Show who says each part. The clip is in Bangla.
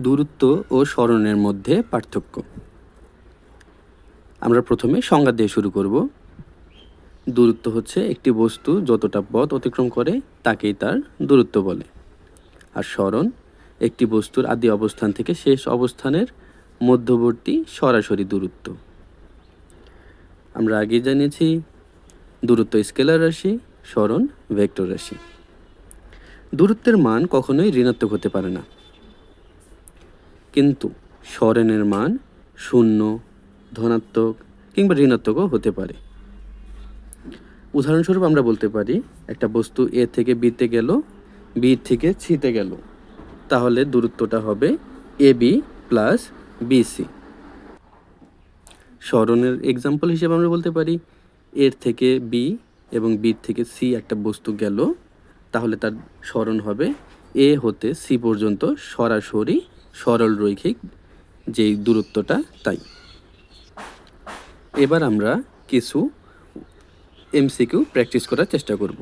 Speaker 1: দূরত্ব ও স্মরণের মধ্যে পার্থক্য। আমরা প্রথমে সংজ্ঞা দিয়ে শুরু করব। দূরত্ব হচ্ছে একটি বস্তু যতটা পথ অতিক্রম করে তাকেই তার দূরত্ব বলে। আর স্মরণ একটি বস্তুর আদি অবস্থান থেকে শেষ অবস্থানের মধ্যবর্তী সরাসরি দূরত্ব। আমরা আগে জানিয়েছি, দূরত্ব স্কেলার রাশি, স্মরণ ভেক্টর রাশি। দূরত্বের মান কখনোই ঋণাত্মক হতে পারে না। কিন্তু স্মরণের মান শূন্য, ধনাত্মক কিংবা ঋণাত্মকও হতে পারে। উদাহরণস্বরূপ আমরা বলতে পারি, একটা বস্তু এ থেকে বিতে গেল বি থেকে সিতে গেল। তাহলে দূরত্বটা হবে A B plus B C স্মরণের এক্সাম্পল হিসেবে আমরা বলতে পারি এর থেকে বি এবং বি থেকে সি একটা বস্তু গেল, তাহলে তার স্মরণ হবে এ হতে সি পর্যন্ত সরাসরি সরল রৈখিক যেই দূরত্বটা তাই। এবার আমরা কিছু এমসিকিউ প্র্যাকটিস করার চেষ্টা করব।